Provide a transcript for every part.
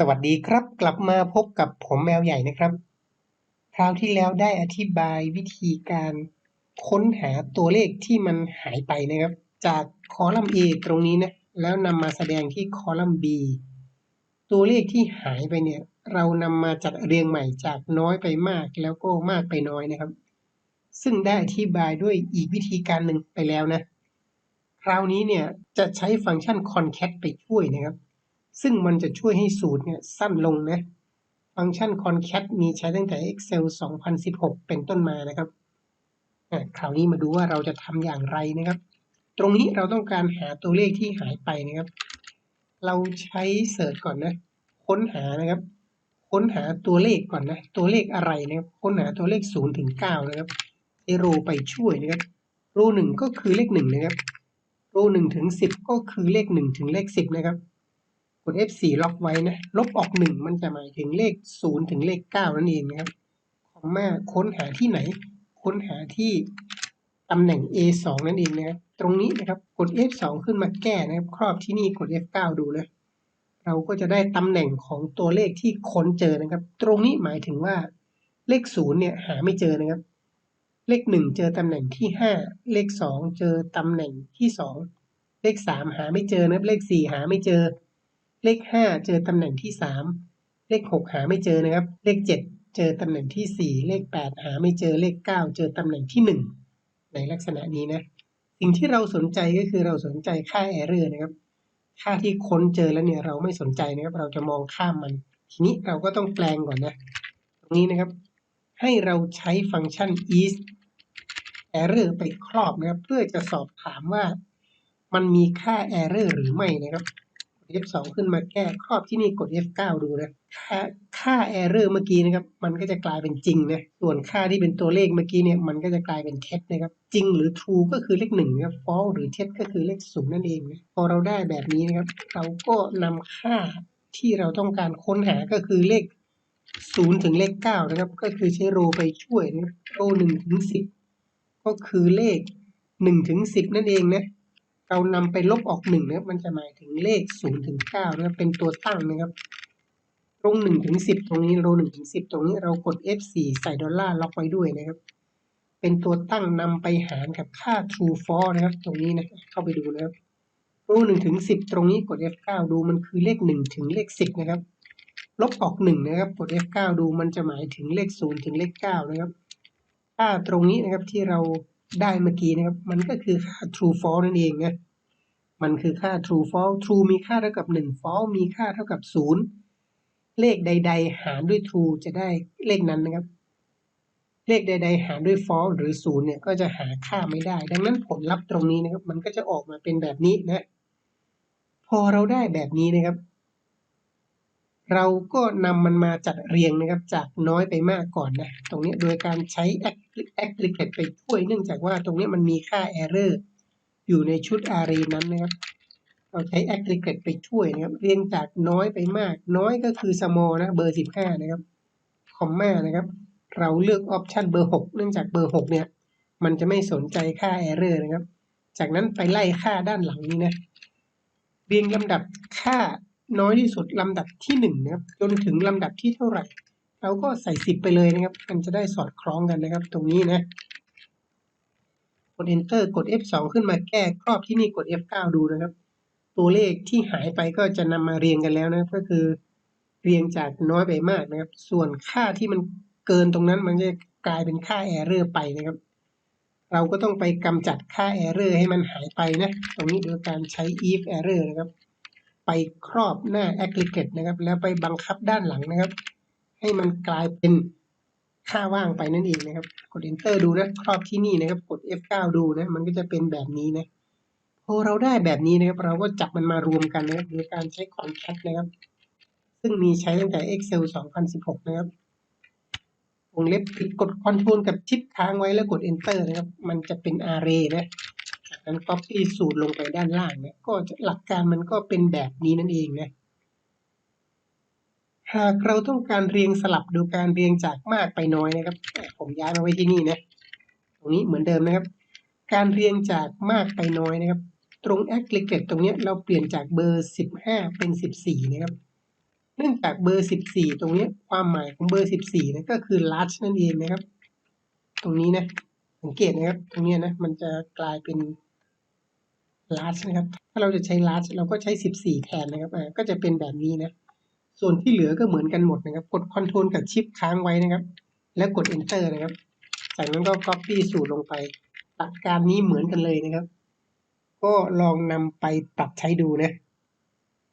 สวัสดีครับ กลับมาพบกับผมแมวใหญ่นะครับ คราวที่แล้วได้อธิบายวิธีการค้นหาตัวเลขที่มันหายไปนะครับ จากคอลัมน์ A ตรงนี้นะ แล้วนำมาแสดงที่คอลัมน์ B ตัวเลขที่หายไปเนี่ย เรานำมาจัดเรียงใหม่จากน้อยไปมากแล้วก็มากไปน้อยนะครับ ซึ่งได้อธิบายด้วยอีกวิธีการหนึ่งไปแล้วนะ คราวนี้เนี่ยจะใช้ฟังก์ชัน concat ไปช่วยนะครับ ซึ่งมันจะช่วยให้สูตรเนี่ยสั้นลงนะฟังก์ชัน concat มีใช้ตั้งแต่ Excel 2016 เป็นต้นมานะครับคราวนี้มาดูว่าเราจะทำอย่างไรนะครับ ตรงนี้เราต้องการหาตัวเลขที่หายไปนะครับ เราใช้เสิร์ชก่อนนะ ค้นหานะครับ ค้นหาตัวเลขก่อนนะ ตัวเลขอะไรนะครับ ค้นหาตัวเลข0ถึง9นะครับเอโรไปช่วยนะครับ โรหนึ่งก็คือเลขหนึ่งนะครับ โรหนึ่งถึงสิบก็คือเลขหนึ่งถึงเลขสิบนะครับ ด F4 ล็อกไว้นะลบออกหนึ่งมันจะหมายถึงเลขศูนย์ถึงเลขเก้านั่นเองนะครับคอมมาค้นหาที่ไหน ค้นหาที่ตำแหน่ง A2 นั่นเองนะครับตรงนี้นะครับกด F2 ขึ้นมาแก้นะครับ ครอบที่นี่กด F9 ดูนะเราก็จะได้ตำแหน่งของตัวเลขที่ค้นเจอนะครับ ตรงนี้หมายถึงว่าเลขศูนย์เนี่ยหาไม่เจอนะครับ เลขหนึ่งเจอตำแหน่งที่ห้าเลขสองเจอตำแหน่งที่สองเลขสามหาไม่เจอนะครับเลขสี่หาไม่เจอ เลขห้าเจอตำแหน่งที่สามเลขหกหาไม่เจอนะครับ เลขเจ็ดเจอตำแหน่งที่สี่เลขแปดหาไม่เจอเลขเก้าเจอตำแหน่งที่หนึ่งในลักษณะนี้นะ สิ่งที่เราสนใจก็คือเราสนใจค่า error นะครับ ค่าที่ค้นเจอแล้วเนี่ยเราไม่สนใจนะครับ เราจะมองข้ามมัน ทีนี้เราก็ต้องแปลงก่อนนะ ตรงนี้นะครับ ให้เราใช้ฟังก์ชัน is error ไปครอบนะครับ เพื่อจะสอบถามว่ามันมีค่า error หรือไม่นะครับ F2 ขึ้นมาแก้ครอบที่นี่กด F9 ดูนะ ค่าค่า error เมื่อกี้นะครับ มันก็จะกลายเป็นจริงนะ ส่วนค่าที่เป็นตัวเลขเมื่อกี้เนี่ย มันก็จะกลายเป็นเท็จนะครับ จริงหรือ true ก็คือเลขหนึ่งนะครับ false หรือเท็จก็คือเลขศูนย์นั่นเองนะ พอเราได้แบบนี้นะครับ เราก็นำค่าที่เราต้องการค้นหาก็คือเลขศูนย์ถึงเลขเก้านะครับ ก็คือใช้โรไปช่วยนะโรหนึ่งถึงสิบก็คือเลขหนึ่งถึงสิบนั่นเองนะ เรานำไปลบออกหนึ่งนะครับมันจะหมายถึงเลขศูนย์ถึงเก้านะครับเป็นตัวตั้งนะครับ ตรงหนึ่งถึงสิบตรงนี้โรหนึ่งถึงสิบตรงนี้เรากด F4 ใส่ดอลลาร์ล็อกไว้ด้วยนะครับ เป็นตัวตั้งนำไปหารกับค่า true false นะครับ ตรงนี้นะเข้าไปดูนะครับโรหนึ่งถึงสิบตรงนี้กด F9 ดูมันคือเลขหนึ่งถึงเลขสิบนะครับ ลบออกหนึ่งนะครับ กด F9 ดูมันจะหมายถึงเลขศูนย์ถึงเลขเก้านะครับ ค่าตรงนี้นะครับที่เรา ได้เมื่อกี้นะครับ มันก็คือค่า true false นั่นเองนะมันคือค่า true false true มีค่าเท่ากับหนึ่ง false มีค่าเท่ากับศูนย์เลขใด ๆ หารด้วย true จะได้เลขนั้นนะครับ เลขใด ๆ หารด้วย false หรือศูนย์เนี่ยก็จะหาค่าไม่ได้ ดังนั้นผลลัพธ์ตรงนี้นะครับ มันก็จะออกมาเป็นแบบนี้นะ พอเราได้แบบนี้นะครับ เราก็นำมันมาจัดเรียงนะครับจากน้อยไปมากก่อนนะตรงนี้โดยการใช้ aggregate ไปช่วย เนื่องจากว่าตรงนี้มันมีค่า error อยู่ในชุด array นั้นนะครับ เราใช้ aggregate ไปช่วยนะครับ เรียงจากน้อยไปมาก น้อยก็คือ small นะเบอร์ 15 นะครับคอมมานะครับ เราเลือก option เบอร์ 6 เนื่องจากเบอร์ 6 เนี่ย มันจะไม่สนใจค่า error นะครับ จากนั้นไปไล่ค่าด้านหลังนี้นะเรียงลำดับค่า น้อยที่สุดลำดับที่หนึ่งนะครับจนถึงลำดับที่เท่าไหร่ เราก็ใส่สิบไปเลยนะครับ มันจะได้สอดคล้องกันนะครับ ตรงนี้นะ กด enter กด F2 ขึ้นมาแก้ครอบที่นี่กด F9 ดูนะครับ ตัวเลขที่หายไปก็จะนำมาเรียงกันแล้วนะก็คือเรียงจากน้อยไปมากนะครับ ส่วนค่าที่มันเกินตรงนั้นมันจะกลายเป็นค่า error ไปนะครับ เราก็ต้องไปกำจัดค่า error ให้มันหายไปนะ ตรงนี้โดยการใช้ if error นะครับ ไปครอบหน้า aggregate นะครับ แล้วไปบังคับด้านหลังนะครับ ให้มันกลายเป็นค่าว่างไปนั่นเองนะครับ กด enter ดูนะ ครอบที่นี่นะครับ กด F9 ดูนะ มันก็จะเป็นแบบนี้นะพอเราได้แบบนี้นะครับ เราก็จับมันมารวมกันนะครับโดยการใช้ concat นะครับ ซึ่งมีใช้ตั้งแต่ Excel 2016 นะครับวงเล็บปิดกด Ctrl กับชิปค้างไว้แล้วกด enter นะครับ มันจะเป็น array นะ นั้น copy สูตรลงไปด้านล่างเนี่ยก็หลักการมันก็เป็นแบบนี้นั่นเองนะหากเราต้องการเรียงสลับดูการเรียงจากมากไปน้อยนะครับ ผมย้ายมาไว้ที่นี่นะตรงนี้เหมือนเดิมนะครับ การเรียงจากมากไปน้อยนะครับ ตรง aggregate ตรงนี้เราเปลี่ยนจากเบอร์ 15 เป็น 14 นะครับ เนื่องจากเบอร์สิบสี่ตรงนี้ความหมายของเบอร์สิบสี่นะก็คือ large นั่นเองนะครับ ตรงนี้นะสังเกตนะครับ ตรงนี้นะมันจะกลายเป็น large นะครับ ถ้าเราจะใช้ large เราก็ใช้สิบสี่แทนนะครับ ก็จะเป็นแบบนี้นะ ส่วนที่เหลือก็เหมือนกันหมดนะครับ กด Ctrl กับ Shift ค้างไว้นะครับ แล้วกด Enter นะครับ จากนั้นก็ Copy สูตรลงไปหลักการนี้เหมือนกันเลยนะครับ ก็ลองนำไปปรับใช้ดูนะ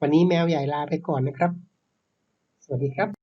วันนี้แมวใหญ่ลาไปก่อนนะครับ สวัสดีครับ